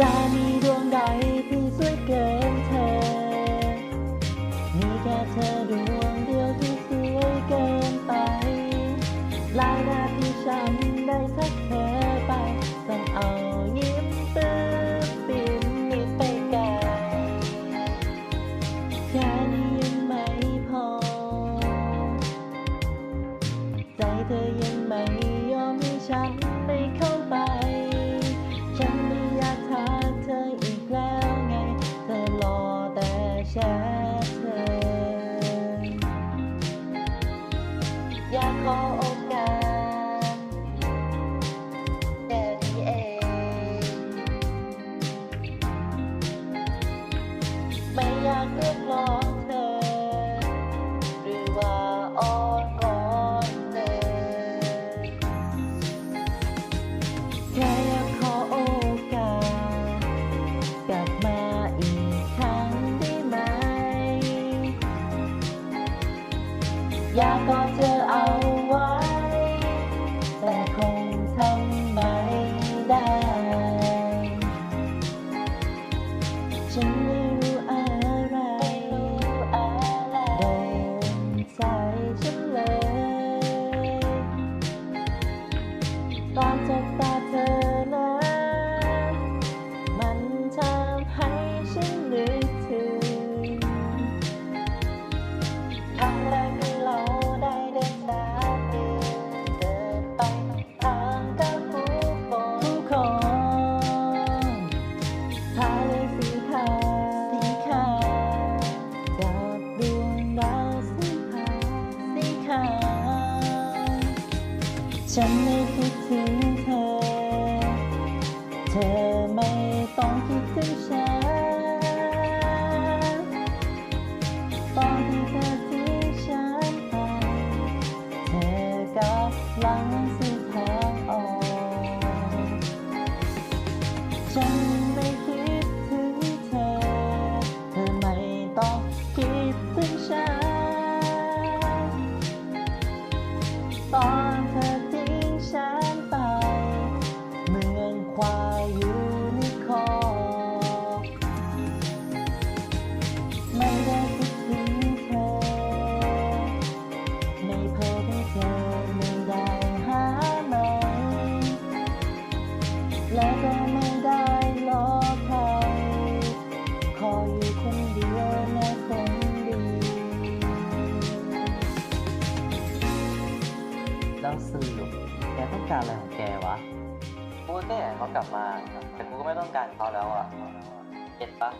จะมีดวงใดที่สวยเกินเธอ มีแค่เธอดวงเดียวที่สวยเกินไป หลายนาทีฉันได้ทักเธอ เพื่อยากเรียกร้องเธอหรือว่าอ้อนวอนเธอแค่อยากขอโอกาสกลับมาอีกครั้งได้ไหม อยากกอดเธอ ฉันไม่คิดถึงเธอ เธอไม่ต้องคิดถึงฉัน ตอนที่เธอทิ้งฉันไป เธอกำลังสิ้นทางออกฉัน ควายยู่ในคอกไม่ได้คิดถึงเธอ ไม่เพบให้เธอไม่ได้หาไหมและก็ไม่ได้รอใครขออยู่คนเดียวนะคนดีแล้วสื่อแกต้องการอะไรของแกวะ กูก็แค่อยากให้เขากลับมา แต่กูก็ไม่ต้องการเขาแล้วอะเก็ตปะ